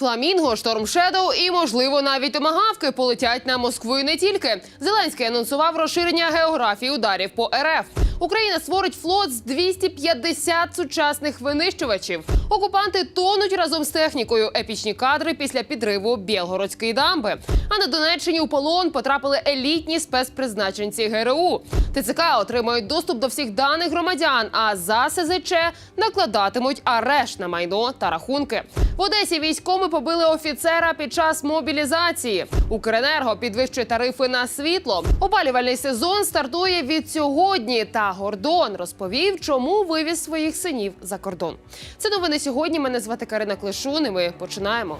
Фламінго, Шторм Шедоу і, можливо, навіть томагавки полетять на Москву і не тільки. Зеленський анонсував розширення географії ударів по РФ. Україна створить флот з 250 сучасних винищувачів. Окупанти тонуть разом з технікою. Епічні кадри після підриву Білгородської дамби. А на Донеччині у полон потрапили елітні спецпризначенці ГРУ. ТЦК отримають доступ до всіх даних громадян. А за СЗЧ накладатимуть арешт на майно та рахунки. В Одесі військоми побили офіцера під час мобілізації. Укренерго підвищує тарифи на світло. Опалювальний сезон стартує від сьогодні. Та Гордон розповів, чому вивіз своїх синів за кордон. Це новини сьогодні. Мене звати Карина Клишун. і Ми починаємо.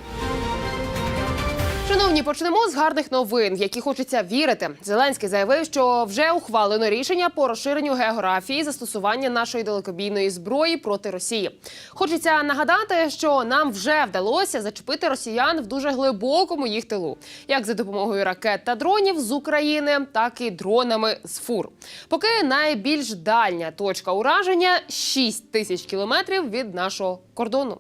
Шановні, почнемо з гарних новин, які хочеться вірити. Зеленський заявив, що вже ухвалено рішення по розширенню географії застосування нашої далекобійної зброї проти Росії. Хочеться нагадати, що нам вже вдалося зачепити росіян в дуже глибокому їх тилу, як за допомогою ракет та дронів з України, так і дронами з фур. Поки найбільш дальня точка ураження 6 тисяч кілометрів від нашого кордону.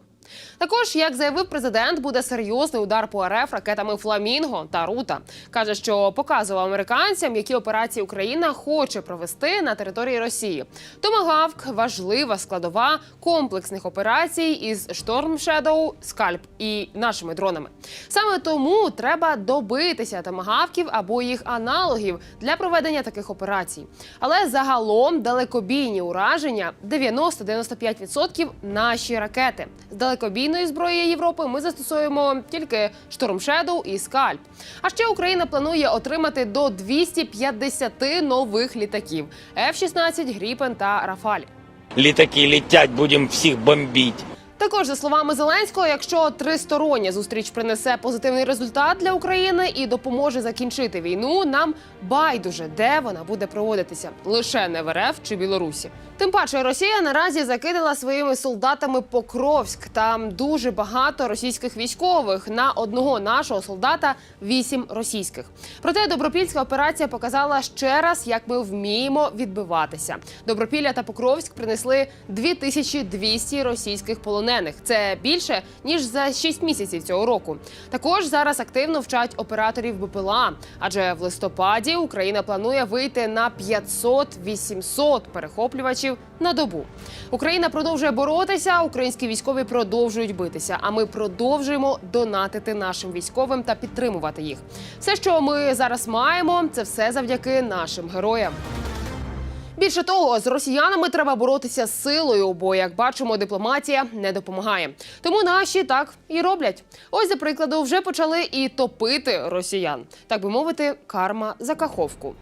Також, як заявив президент, буде серйозний удар по РФ ракетами Фламінго та Рута. каже, що показував американцям, які операції Україна хоче провести на території Росії. Томагавк важлива складова комплексних операцій із Шторм Shadow, Скальп і нашими дронами. Саме тому треба добитися томагавків або їх аналогів для проведення таких операцій. Але загалом далекобійні ураження 90-95% наші ракети з далекобійної зброї Європи ми застосуємо тільки Шторм Shadow і Скальп. А ще Україна планує отримати до 250 нових літаків: F-16, Гріпен та Рафаль. Літаки літять, будемо всіх бомбити. Також за словами Зеленського, якщо тристороння зустріч принесе позитивний результат для України і допоможе закінчити війну, нам байдуже, де вона буде проводитися лише не в РФ чи Білорусі. Тим паче Росія наразі закидала своїми солдатами Покровськ. Там дуже багато російських військових. На одного нашого солдата вісім російських. Проте добропільська операція показала ще раз, як ми вміємо відбиватися. Добропілля та Покровськ принесли 2200 російських полонених. Це більше ніж за 6 місяців цього року. Також зараз активно вчать операторів БПЛА, адже в листопаді Україна планує вийти на 500-800 перехоплювачів на добу. Україна продовжує боротися. Українські військові продовжують битися. А ми продовжуємо донатити нашим військовим та підтримувати їх. Все, що ми зараз маємо, це все завдяки нашим героям. Більше того, з росіянами треба боротися з силою, бо як бачимо, дипломатія не допомагає. Тому наші так і роблять. Ось за прикладу, вже почали і топити росіян, так би мовити, карма за каховку.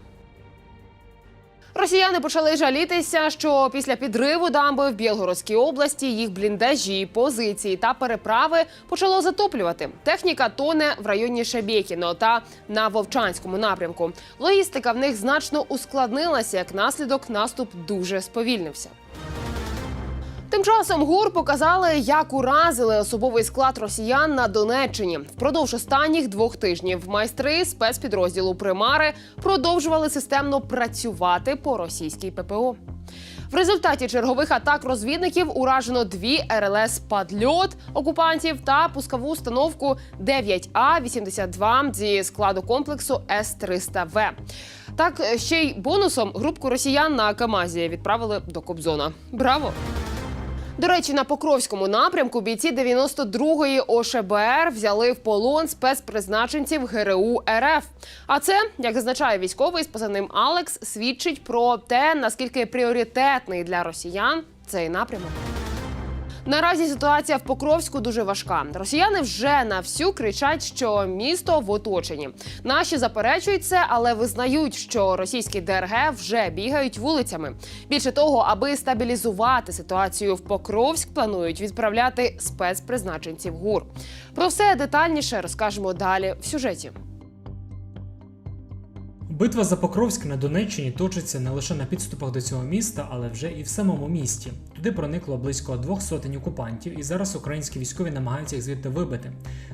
Росіяни почали жалітися, що після підриву дамби в Білгородській області їх бліндажі, позиції та переправи почало затоплювати. Техніка тоне в районі Шебєкіно та на Вовчанському напрямку. Логістика в них значно ускладнилася. Як наслідок, наступ дуже сповільнився. Тим часом ГУР показали, як уразили особовий склад росіян на Донеччині. Впродовж останніх двох тижнів майстри спецпідрозділу Примари продовжували системно працювати по російській ППО. В результаті чергових атак розвідників уражено дві РЛС «Падльот» окупантів та пускову установку 9А-82 зі складу комплексу С-300В. Так ще й бонусом групку росіян на Камазі відправили до Кобзона. Браво! До речі, на Покровському напрямку бійці 92-ї ОШБР взяли в полон спецпризначенців ГРУ РФ. А це, як зазначає військовий з позивним Алекс, свідчить про те, наскільки пріоритетний для росіян цей напрямок. Наразі ситуація в Покровську дуже важка. Росіяни вже на всю кричать, що місто в оточенні. Наші заперечують це, але визнають, що російські ДРГ вже бігають вулицями. Більше того, аби стабілізувати ситуацію в Покровськ, планують відправляти спецпризначенців ГУР. Про все детальніше розкажемо далі в сюжеті. Битва за Покровськ на Донеччині точиться не лише на підступах до цього міста, але вже і в самому місті. Туди проникло близько двох сотень окупантів, і зараз українські військові намагаються їх звідти вибити.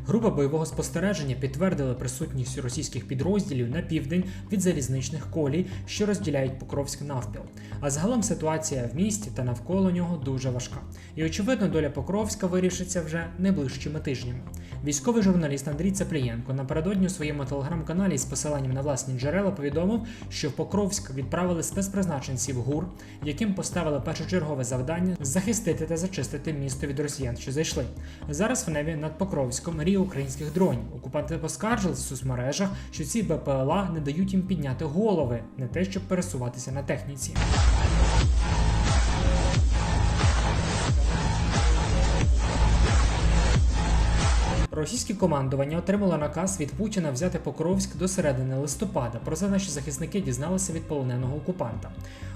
Група бойового спостереження підтвердила присутність російських підрозділів на південь від залізничних колій, що розділяють Покровськ навпіл. А загалом ситуація в місті та навколо нього дуже важка. І очевидно, доля Покровська вирішиться вже найближчими тижнями. Військовий журналіст Андрій Цеплієнко напередодні у своєму телеграм-каналі з посиланням на власні джерела повідомив, що в Покровськ відправили спецпризначенців ГУР, яким поставили першочергове завдання захистити та зачистити місто від росіян, що зайшли. Зараз в небі над Покровськом мріє українських дронів. Окупанти поскаржили в соцмережах, що ці БПЛА не дають їм підняти голови, не те, щоб пересуватися на техніці. Російське командування отримало наказ від Путіна взяти Покровськ до середини листопада. Про це наші захисники дізналися від полоненого окупанта.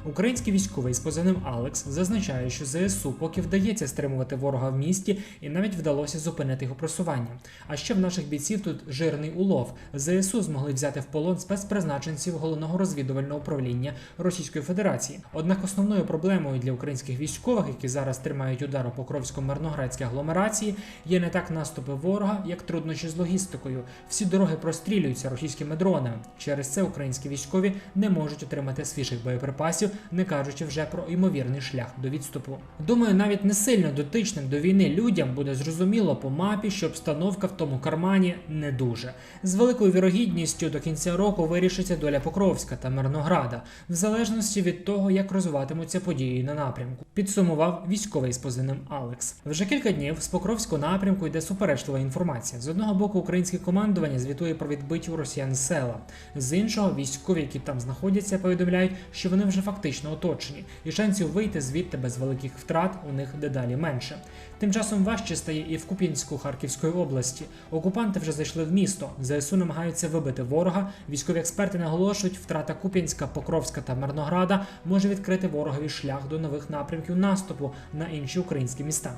Український військовий з позивним Алекс зазначає, що ЗСУ поки вдається стримувати ворога в місті, і навіть вдалося зупинити його просування. А ще в наших бійців тут жирний улов. ЗСУ змогли взяти в полон спецпризначенців головного розвідувального управління Російської Федерації. Однак основною проблемою для українських військових, які зараз тримають удар у Покровсько-Мирноградській агломерації, є не так наступи ворога, як труднощі з логістикою. Всі дороги прострілюються російськими дронами. Через це українські військові не можуть отримати свіжих боєприпасів, не кажучи вже про ймовірний шлях до відступу. Думаю, навіть не сильно дотичним до війни людям буде зрозуміло по мапі, що обстановка в тому кармані не дуже. З великою вірогідністю до кінця року вирішиться доля Покровська та Мирнограда, в залежності від того, як розвиватимуться події на напрямку. Підсумував військовий з позивним Алекс. Вже кілька днів з Покровського напрямку йде суперечлива інформація. З одного боку, українське командування звітує про відбиті у росіян села. З іншого, військові, які там знаходяться, повідомляють, що вони вже фактично оточені, і шансів вийти звідти без великих втрат у них дедалі менше. Тим часом важче стає і в Куп'янську Харківської області. Окупанти вже зайшли в місто. ЗСУ намагаються вибити ворога. Військові експерти наголошують, втрата Куп'янська, Покровська та Мирнограда може відкрити ворогові шлях до нових напрямків наступу на інші українські міста.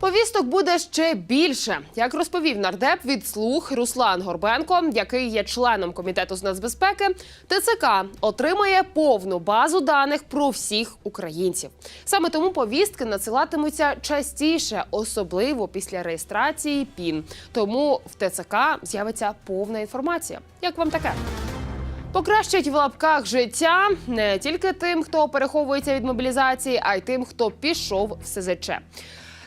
Повісток буде ще більше, як розповів нардеп від слуг Руслан Горбенко, який є членом комітету з нацбезпеки. ТЦК отримає повну базу даних про всіх українців. Саме тому повістки надсилатимуться частіше, особливо після реєстрації ПІН. Тому в ТЦК з'явиться повна інформація. Як вам таке? Покращать в лапках життя не тільки тим, хто переховується від мобілізації, а й тим, хто пішов в СЗЧ.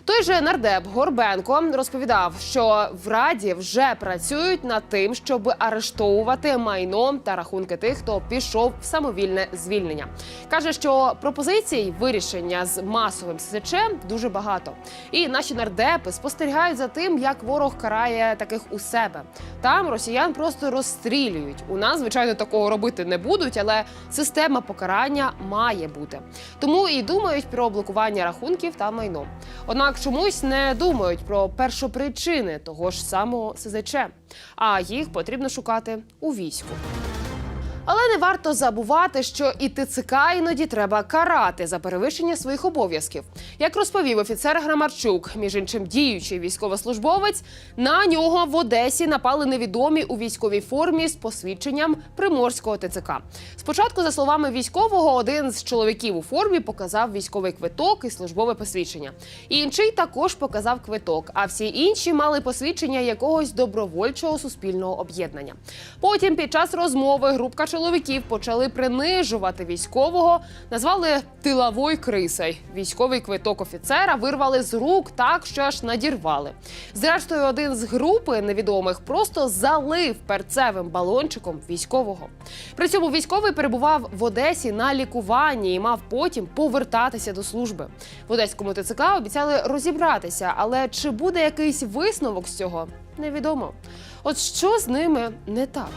Той же нардеп Горбенко розповідав, що в раді вже працюють над тим, щоб арештовувати майно та рахунки тих, хто пішов в самовільне звільнення. каже, що пропозицій вирішення з масовим СЗЧ дуже багато. І наші нардепи спостерігають за тим, як ворог карає таких у себе. Там росіян просто розстрілюють. У нас, звичайно, такого робити не будуть, але система покарання має бути. Тому і думають про блокування рахунків та майно. Однак чомусь не думають про першопричини того ж самого СЗЧ, а їх потрібно шукати у війську. Але не варто забувати, що і ТЦК іноді треба карати за перевищення своїх обов'язків. Як розповів офіцер Грамарчук, між іншим діючий військовослужбовець, на нього в Одесі напали невідомі у військовій формі з посвідченням приморського ТЦК. Спочатку, за словами військового, один з чоловіків у формі показав військовий квиток і службове посвідчення. Інший також показав квиток, а всі інші мали посвідчення якогось добровольчого суспільного об'єднання. Потім, під час розмови, групка чоловіків почали принижувати військового, назвали тиловою крисою. Військовий квиток офіцера вирвали з рук так, що аж надірвали. Зрештою, один з групи невідомих просто залив перцевим балончиком військового. При цьому військовий перебував в Одесі на лікуванні і мав потім повертатися до служби. В Одеському ТЦК обіцяли розібратися, але чи буде якийсь висновок з цього, невідомо. От що з ними не так.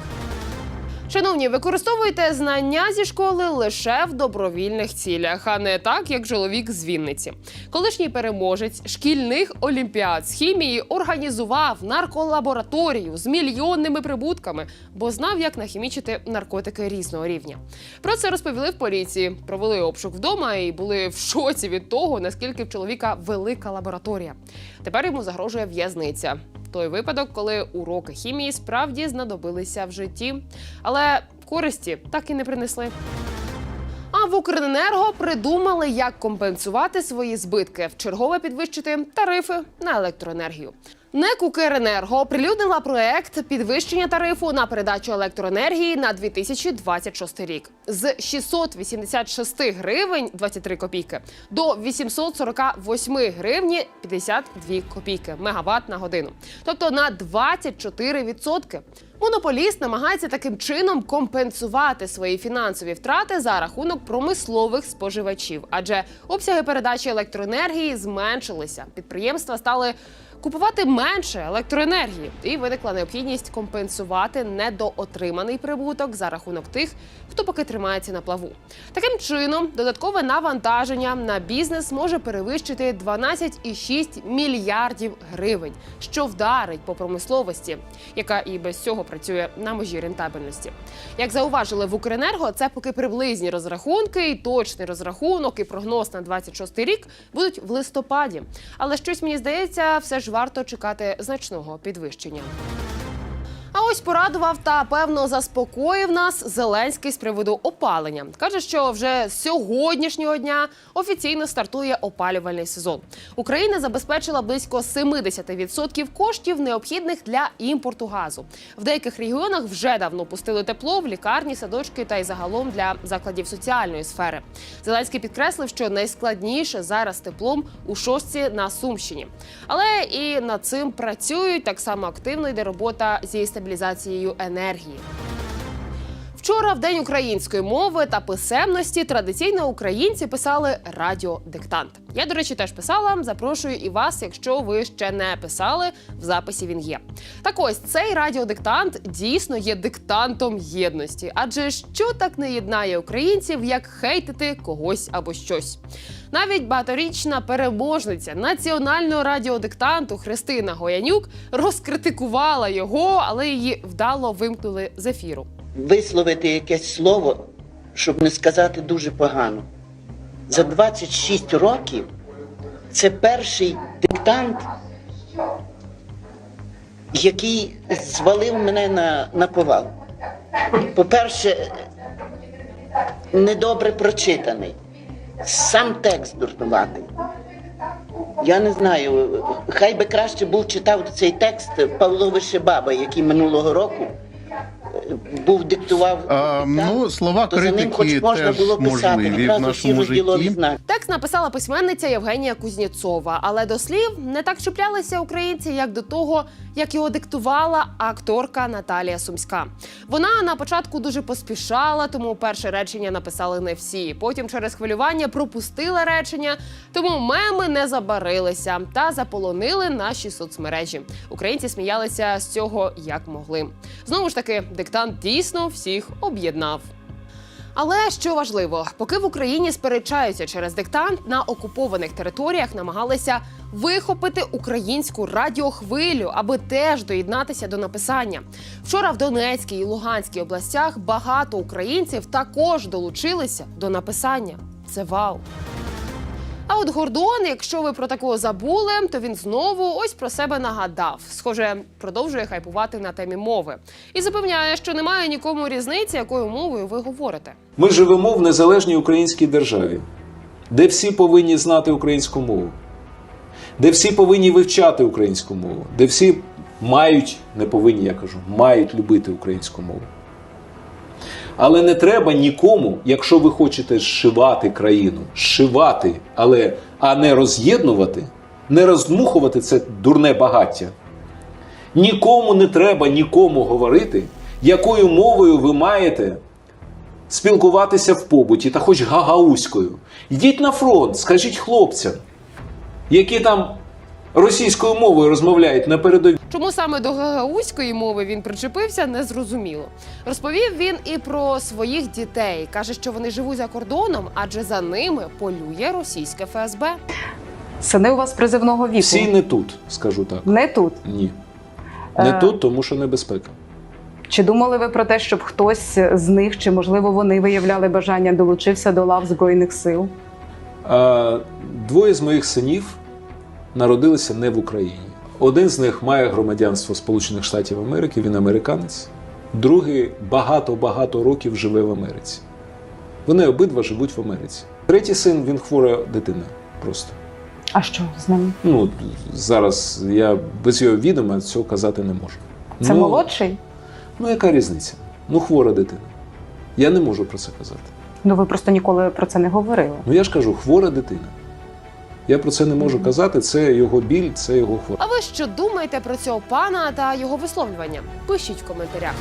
Шановні, використовуйте знання зі школи лише в добровільних цілях, а не так, як чоловік з Вінниці. Колишній переможець шкільних олімпіад з хімії організував нарколабораторію з мільйонними прибутками, бо знав, як нахімічити наркотики різного рівня. Про це розповіли в поліції, провели обшук вдома і були в шоці від того, наскільки в чоловіка велика лабораторія. Тепер йому загрожує в'язниця. Той випадок, коли уроки хімії справді знадобилися в житті, але користі так і не принесли. А в Укренерго придумали, як компенсувати свої збитки, вчергове підвищити тарифи на електроенергію. НЕК «Укренерго» оприлюднила проект підвищення тарифу на передачу електроенергії на 2026 рік з 686 гривень 23 копійки до 848 гривні 52 копійки мегаватт на годину, тобто на 24%. Монополіст намагається таким чином компенсувати свої фінансові втрати за рахунок промислових споживачів, адже обсяги передачі електроенергії зменшилися. Підприємства стали купувати менше електроенергії, і виникла необхідність компенсувати недоотриманий прибуток за рахунок тих, хто поки тримається на плаву. Таким чином, додаткове навантаження на бізнес може перевищити 12,6 мільярдів гривень, що вдарить по промисловості, яка і без цього працює на межі рентабельності. Як зауважили в Укренерго, це поки приблизні розрахунки, і точний розрахунок і прогноз на 26 рік будуть в листопаді. Але щось мені здається, все ж варто чекати значного підвищення. Ось порадував та певно заспокоїв нас Зеленський з приводу опалення. каже, що вже з сьогоднішнього дня офіційно стартує опалювальний сезон. Україна забезпечила близько 70% коштів, необхідних для імпорту газу. В деяких регіонах вже давно пустили тепло в лікарні, садочки та й загалом для закладів соціальної сфери. Зеленський підкреслив, що найскладніше зараз теплом у шостці на Сумщині. Але і над цим працюють так само активно йде робота зі стабілізацією енергії. Вчора, в день української мови та писемності, традиційно українці писали радіодиктант. Я, до речі, теж писала. Запрошую і вас, якщо ви ще не писали. В записі він є. Так ось цей радіодиктант дійсно є диктантом єдності. Адже що так не єднає українців, як хейтити когось або щось? Навіть багаторічна переможниця національного радіодиктанту Христина Гоянюк розкритикувала його, але її вдало вимкнули з ефіру. Висловити якесь слово, щоб не сказати дуже погано. За 26 років це перший диктант, який звалив мене на, на повал. По-перше, недобре прочитаний, сам текст дурнуватий. Я не знаю, хай би краще був читав цей текст Павло Вишебаба, який минулого року був диктував. А, ну, слова то за ним хоч можна теж було писати, відразу всі розділові знаки. Текст написала письменниця Євгенія Кузнєцова, але до слів не так чіплялися українці, як до того, як його диктувала акторка Наталія Сумська. Вона на початку дуже поспішала, тому перше речення написали не всі. Потім через хвилювання пропустила речення, тому меми не забарилися та заполонили наші соцмережі. Українці сміялися з цього як могли. Знову ж таки, диктант дійсно всіх об'єднав. Але що важливо, поки в Україні сперечаються через диктант, на окупованих територіях намагалися вихопити українську радіохвилю, аби теж доєднатися до написання. Вчора в Донецькій і Луганській областях багато українців також долучилися до написання. Це вау. А от Гордон, якщо ви про такого забули, то він знову ось про себе нагадав. Схоже, продовжує хайпувати на темі мови і запевняє, що немає нікому різниці, якою мовою ви говорите. Ми живемо в незалежній українській державі, де всі повинні знати українську мову, де всі повинні вивчати українську мову, де всі мають, не повинні, я кажу, мають любити українську мову. Але не треба нікому, якщо ви хочете зшивати країну, зшивати, але, а не роз'єднувати, не роздмухувати це дурне багаття. Нікому не треба нікому говорити, якою мовою ви маєте спілкуватися в побуті та хоч гагаузькою. Йдіть на фронт, скажіть хлопцям, які там російською мовою розмовляють на передовій. Чому саме до гагаузької мови він причепився, незрозуміло. Розповів він і про своїх дітей. каже, що вони живуть за кордоном, адже за ними полює російське ФСБ. Сини у вас призивного віку. Всі не тут, скажу так. Не тут. Ні. Не Е. тут, тому що небезпека. Чи думали ви про те, щоб хтось з них, чи можливо вони виявляли бажання долучився до лав збройних сил? А, двоє з моїх синів народилися не в Україні. Один з них має громадянство Сполучених Штатів Америки, він американець. Другий багато-багато років живе в Америці. Вони обидва живуть в Америці. Третій син він хвора дитина просто. А що з ним? Ну, зараз я без його відома цього казати не можу. Це ну, молодший? Ну, яка різниця? Ну, хвора дитина. Я не можу про це казати. Ну ви просто ніколи про це не говорили. Ну я ж кажу, хвора дитина. Я про це не можу казати. Це його біль, це його хвора. А ви що думаєте про цього пана та його висловлювання? Пишіть в коментарях.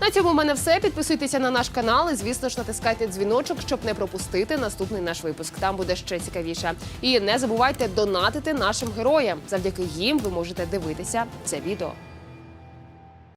На цьому в мене все. Підписуйтеся на наш канал і, звісно ж, натискайте дзвіночок, щоб не пропустити наступний наш випуск. Там буде ще цікавіше. І не забувайте донатити нашим героям. Завдяки їм ви можете дивитися це відео.